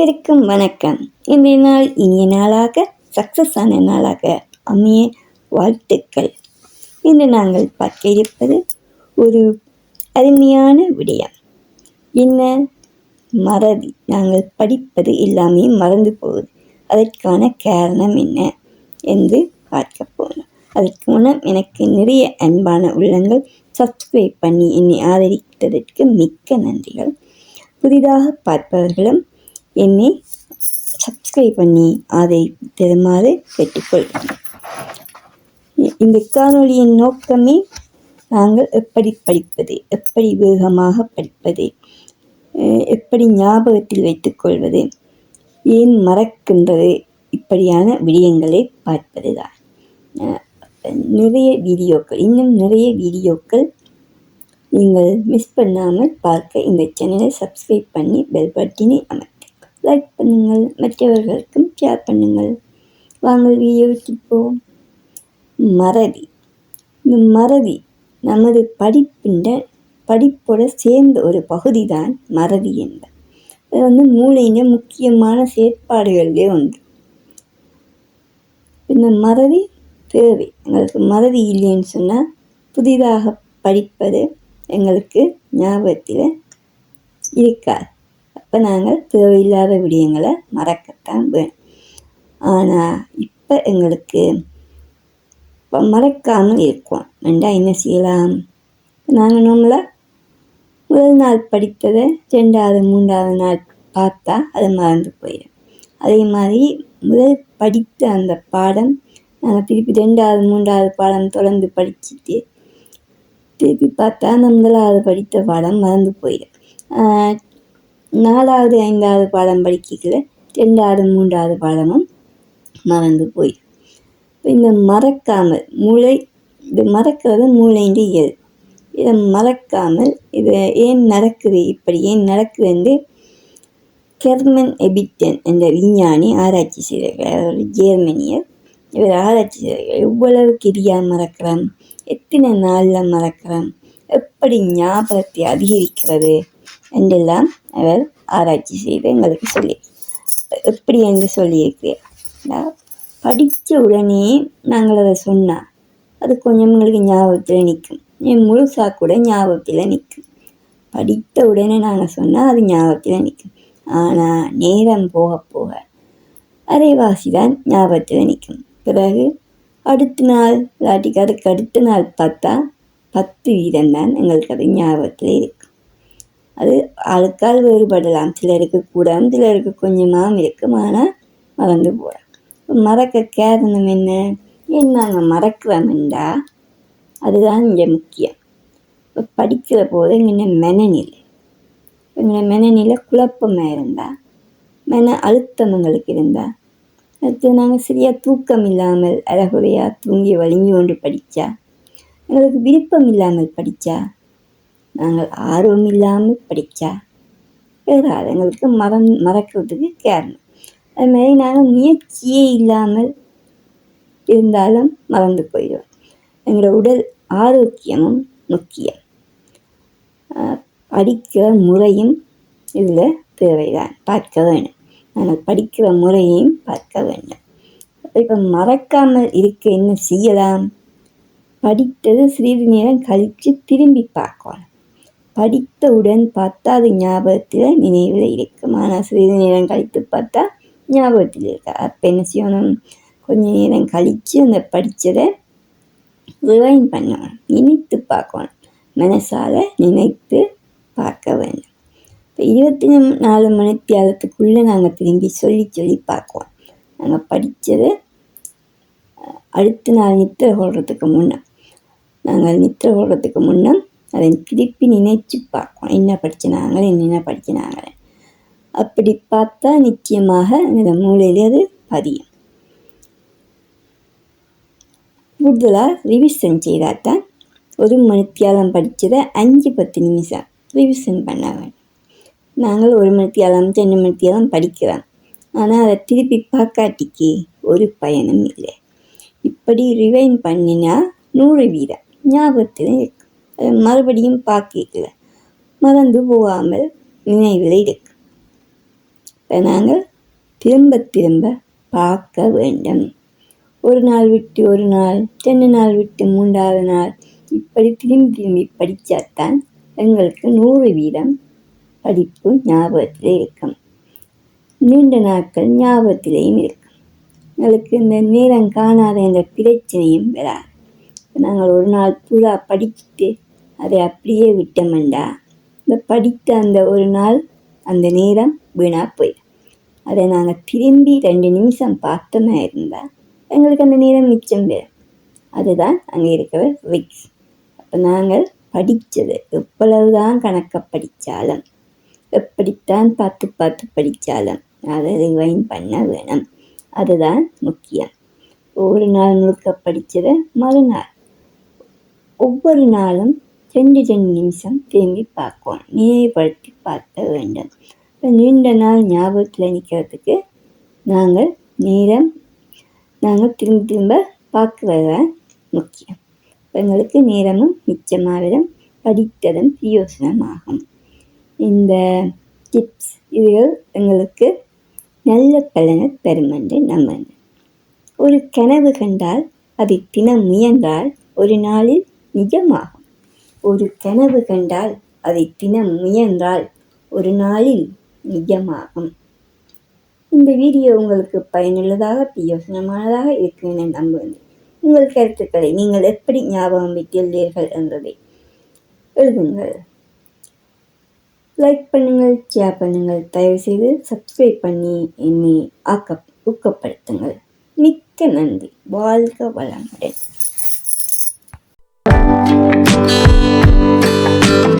அனைவருக்கும் வணக்கம். இன்றைய நாள் இனிய நாளாக சக்ஸஸ் ஆன நாளாக அமைய வாழ்த்துக்கள். இன்று நாங்கள் பார்க்க இருப்பது ஒரு அருமையான விடயம். என்ன? மறதி. நாங்கள் படிப்பது எல்லாமே மறந்து போகுது. அதற்கான காரணம் என்ன என்று பார்க்க போனோம் அதற்கு முன்னம் எனக்கு நிறைய அன்பான உள்ளங்கள் சப்ஸ்கிரைப் பண்ணி என்னை ஆதரித்ததற்கு மிக்க நன்றிகள். புதிதாக பார்ப்பவர்களும் என்னை சப்ஸ்கிரைப் பண்ணி ஆதரித்தருமாறு கேட்டுக்கொள்கிறேன் இந்த காணொளியின் நோக்கமே நாங்கள் எப்படி படிப்பது எப்படி வேகமாக படிப்பது எப்படி ஞாபகத்தில் வைத்துக்கொள்வது ஏன் மறக்கின்றது இப்படியான விடயங்களை பார்ப்பதுதான். தான் நிறைய வீடியோக்கள் இன்னும் நிறைய வீடியோக்கள் நீங்கள் மிஸ் பண்ணாமல் பார்க்க இந்த சேனலை சப்ஸ்கிரைப் பண்ணி பெல் பட்டினை அமர்த்தி லைக் பண்ணுங்கள். மற்றவர்களுக்கும் ஷேர் பண்ணுங்கள். வாங்கள் வீடியோவுக்கு மறதி. இந்த மறதி நமது படிப்பின்ற படிப்போட சேர்ந்த ஒரு பகுதி தான் மறதி என்பது அது வந்து மூளையின் முக்கியமான செயற்பாடுகளிலே ஒன்று. இந்த மறதி தேவை. எங்களுக்கு மறதி இல்லைன்னு சொன்னால் புதிதாக படிப்பது எங்களுக்கு ஞாபகத்தில் இருக்காது. அப்போ நாங்கள் தேவையில்லாத விடயங்களை மறக்கத்தான் வேணும் ஆனால் இப்போ எங்களுக்கு இப்போ மறக்காமல் இருக்கோம். ரெண்டா என்ன செய்யலாம்? நாங்கள் நம்மளை முதல் நாள் படித்ததை ரெண்டாவது மூன்றாவது நாள் பார்த்தா அது மறந்து போயிடும் அதே மாதிரி முதல் படித்த அந்த பாடம் நாங்கள் திருப்பி ரெண்டாவது மூன்றாவது பாடம் தொடர்ந்து படிச்சுட்டு திருப்பி பார்த்தா அந்த முதலாவது படித்த பாடம் மறந்து போயிடும் நாலாவது ஐந்தாவது பாடம் படிக்கல ரெண்டாவது மூன்றாவது பாடமும் மறந்து போய். இந்த மறக்காமல் மூளை இது மறக்கிறது மூளைன்ற இயல் இதை மறக்காமல் இது ஏன் நடக்குது இப்படி ஏன் நடக்குதுன்னு கெர்மன் எபிட்டன் என்ற விஞ்ஞானி ஆராய்ச்சி செய்தார்கள் ஒரு ஜெர்மனியர். இவர் ஆராய்ச்சி செய்தார்கள் எவ்வளவு கிரியா மறக்கிறோம் எத்தனை நாளில் மறக்கிறோம் எப்படி ஞாபகத்தை அதிகரிக்கிறது? என்றெல்லாம் அவர் ஆராய்ச்சி செய்து எங்களுக்கு சொல்லி எப்படி என்று சொல்லியிருக்கிறார். படித்த உடனே நாங்கள் அதை சொன்னால் அது கொஞ்சம் எங்களுக்கு ஞாபகத்தில் நிற்கும். என் முழுசா கூட ஞாபகத்தில் நிற்கும். படித்த உடனே நாங்கள் சொன்னால் அது ஞாபகத்தில் நிற்கும். ஆனால் நேரம் போக போக அரைவாசி தான் ஞாபகத்தில் நிற்கும். பிறகு அடுத்த நாள் இல்லாட்டிக்கு அதுக்கு அடுத்த நாள் பார்த்தா பத்து வீதம் தான் எங்களுக்கு அது ஞாபகத்தில் இருக்கு. அது ஆளுக்கால் வேறுபடலாம். சிலருக்கு கூடம் சிலருக்கு கொஞ்சமாகவும் இருக்கும் ஆனால் மறந்து போகலாம் மறக்க காரணம் என்ன ஏன் நாங்கள் மறக்கிறோம்டா அதுதான் இங்கே முக்கியம். இப்போ படிக்கிற போது எங்கே மனநிலை. எங்களை மனநிலை குழப்பமாக இருந்தால் மன அழுத்தம் எங்களுக்கு இருந்தால் அடுத்து நாங்கள் சரியாக தூக்கம் இல்லாமல் அழகுறையாக தூங்கி வலிஞ்சு கொண்டு படித்தா எங்களுக்கு விருப்பம் இல்லாமல் படித்தா நாங்கள் ஆர்வம் இல்லாமல் படித்தா எங்களுக்கு மறந் மறக்கிறதுக்கு காரணம். அதுமாதிரி நாங்கள் முயற்சியே இல்லாமல் இருந்தாலும் மறந்து போயிடுவோம். எங்களோட உடல் ஆரோக்கியமும் முக்கியம். படிக்கிற முறையும் இதில் தேவைதான். பார்க்க வேண்டும். நாங்கள் படிக்கிற முறையையும் பார்க்க வேண்டும். இப்போ மறக்காமல் இருக்க என்ன செய்யலாம்? படித்தது சிறிது நேரம் கழித்து திரும்பி பார்க்கலாம். படித்தவுடன் பார்த்தா அது ஞாபகத்தில் நினைவில் இருக்கும். ஆனால் சிறிது நேரம் கழித்து பார்த்தா ஞாபகத்தில் இருக்கா? அப்போ என்ன செய்யணும்? கொஞ்ச நேரம் கழித்து அந்த படித்ததை ரிவைன் பண்ணணும். நினைத்து பார்க்கணும். மனசால் நினைத்து பார்க்க வேண்டும். இப்போ இருபத்தி நாலு மணி மணித்தியாலத்துக்குள்ளே நாங்கள் திரும்பி சொல்லி சொல்லி பார்க்குவோம். நாங்கள் படித்ததை அடுத்த நாள் நித்திரை கொள்றதுக்கு முன்னே. நாங்கள் நித்திரை கொள்றதுக்கு முன்னே அதை திருப்பி நினைச்சு பார்ப்போம் என்ன படிச்சினாங்க என்னென்ன படிச்சினாங்க அப்படி பார்த்தா நிச்சயமாக இந்த மூளையிலே அது பதியும். கூடுதலாக ரிவிஷன் செய்தால் தான் ஒரு மணித்தியாலம் படித்ததை அஞ்சு பத்து நிமிஷம் ரிவிஷன் பண்ண வேண்டும். நாங்கள் ஒரு மணித்தியாலம் ரெண்டு மணித்தியாலம் படிக்கிறோம். ஆனால் அதை திருப்பி பார்க்காட்டிக்கு ஒரு பயனும் இல்லை. இப்படி ரிவைன் பண்ணினா நூறு வீதம் ஞாபகத்தில் இருக்கும். மறுபடியும் பார்க்கல மறந்து போகாமல் நினைவில் இருக்கு இப்போ நாங்கள் திரும்ப திரும்ப பார்க்க வேண்டும். ஒரு நாள் விட்டு ஒரு நாள் ரெண்டு நாள் விட்டு மூன்றாவது நாள் இப்படி திரும்பி திரும்பி படித்தாத்தான் எங்களுக்கு நூறு வீதம் படிப்பு ஞாபகத்தில் இருக்கும். நீண்ட நாட்கள் ஞாபகத்திலேயும் இருக்கும். எங்களுக்கு இந்த நேரம் காணாத இந்த பிரச்சனையும் வராது. நாங்கள் ஒரு நாள் பூரா படிச்சுட்டு அதை அப்படியே விட்டோம்டா இந்த படித்த அந்த ஒரு நாள் அந்த நேரம் வீணாக போயிடும் அதை நாங்கள் திரும்பி ரெண்டு நிமிஷம் பார்த்தோமே இருந்தால் எங்களுக்கு அந்த நேரம் மிச்சம் பெறும் அதுதான் அங்கே இருக்கிற விக்ஸ். அப்போ நாங்கள் படித்தது எவ்வளவு தான் கணக்கை படித்தாலும் எப்படித்தான் பார்த்து பார்த்து படித்தாலும் அதை ரிவைன் பண்ண வேணும். அதுதான் முக்கியம். ஒரு நாள் முழுக்க படித்ததை மறுநாள். ஒவ்வொரு நாளும் ரெண்டு ரெண்டு நிமிஷம் திரும்பி பார்க்கும் நினைவுபடுத்தி பார்க்க வேண்டும் இப்போ நீண்ட நாள் ஞாபகத்தில் நிற்கிறதுக்கு நாங்கள் நேரம் நாங்கள் திரும்ப திரும்ப பார்க்குறது முக்கியம் எங்களுக்கு நேரமும் மிச்சமாவதும் படித்ததும் பிரயோசனமாகும் இந்த டிப்ஸ் இதுகள் எங்களுக்கு நல்ல பலனை தரும் என்று நம்புகிறேன் ஒரு கனவு கண்டால் அதை தினம் முயன்றால் ஒரு நாளில் நிஜமாகும் ஒரு கனவு கண்டால் அதை தினம் முயன்றால் ஒரு நாளில் நிஜமாகும். இந்த வீடியோ உங்களுக்கு பயனுள்ளதாக பிரயோசனமானதாக இருக்கும் என நம்புகிறேன். உங்கள் கருத்துக்களை நீங்கள் எப்படி ஞாபகம் வைத்துள்ளீர்கள் என்பதை எழுதுங்கள். லைக் பண்ணுங்கள் ஷேர் பண்ணுங்கள் தயவுசெய்து சப்ஸ்கிரைப் பண்ணி என்னை ஆக்க ஊக்கப்படுத்துங்கள். மிக்க நன்றி. வாழ்க வளமுடன்.